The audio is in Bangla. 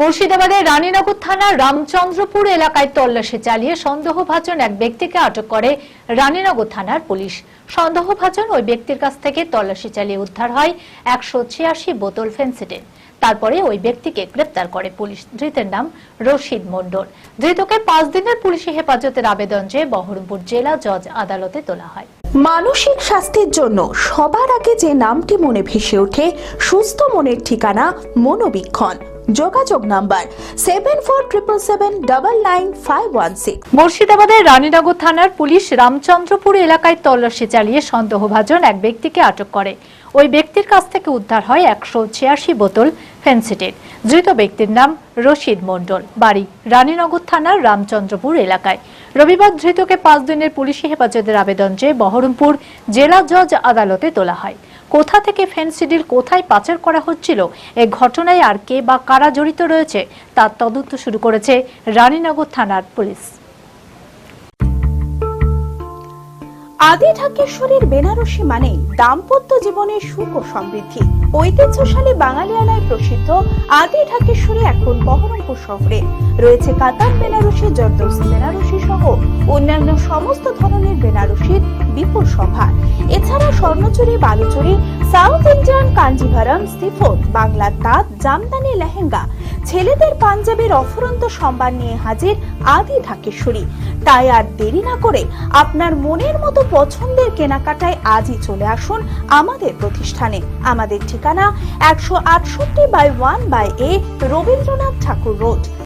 মুর্শিদাবাদের রানীনগর থানার রামচন্দ্রপুর এলাকায় তল্লাশি চালিয়ে সন্দেহভাজন এক ব্যক্তিকে আটক করে রানীনগর থানার পুলিশ। সন্দেহভাজন ওই ব্যক্তির কাছ থেকে তল্লাশি চালিয়ে উদ্ধার হয় একশো ছিয়াশি বোতল ফেন্সিডেন তারপরে ওই ব্যক্তিকে গ্রেপ্তার করে পুলিশ। ধৃতের নাম রশিদ মণ্ডল। ধৃতকে পাঁচ দিনের পুলিশি হেফাজতের আবেদন চেয়ে বহরমপুর জেলা জজ আদালতে তোলা হয়। মানসিক স্বাস্থ্যের জন্য সবার আগে যে নামটি মনে ভেসে ওঠে, সুস্থ মনের ঠিকানা মনোবীক্ষণ। যোগাযোগ number seven four triple seven double nine five one six মুর্শিদাবাদের রানীনগর থানার পুলিশ রামচন্দ্রপুর এলাকায় তল্লাশি চালিয়ে সন্দেহভাজন এক ব্যক্তিকে আটক করে। ওই ব্যক্তির কাছ থেকে উদ্ধার হয় একশো ছিয়াশি বোতল ফেন্সিডিল ধৃত ব্যক্তির নাম রশিদ মণ্ডল, বাড়ি রানীনগর থানার রামচন্দ্রপুর এলাকায়। রবিবার ধৃতকে পাঁচ দিনের পুলিশি হেফাজতের আবেদন চেয়ে বহরমপুর জেলা জজ আদালতে তোলা হয়। কোথা থেকে ফেন্সিডিল কোথায় পাচার করা হচ্ছিল, এ ঘটনায় আর কে বা কারা জড়িত রয়েছে তার তদন্ত শুরু করেছে রানীনগর থানার পুলিশ। আদি ঢাকেশ্বরীর বেনারসি মানে দাম্পত্য জীবনের সুখ ও সমৃদ্ধি। ঐতিহ্যশালী বাঙালিয়ানায় প্রসিদ্ধ আদি ঢাকেশ্বরী এখন বহরমপুর শহরে। রয়েছে কাতার বেনারসি জর্দোসি বেনারসি সহ অন্যান্য সমস্ত ধরনের বেনারসির বিপুল সভা। Swarnachuri, Baluchari, South Indian Kanjivaram chiffon বাংলার তাঁত জামদানি লেহেঙ্গা। ছেলেদের পাঞ্জাবের অফুরন্ত সম্ভার নিয়ে হাজির আদি ঢাকেশ্বরী। তাই আর দেরি না করে আপনার মনের মতো পছন্দের কেনাকাটায় আজই চলে আসুন আমাদের প্রতিষ্ঠানে। আমাদের ঠিকানা একশো আটষট্টি by one by A Rabindranath Thakur road.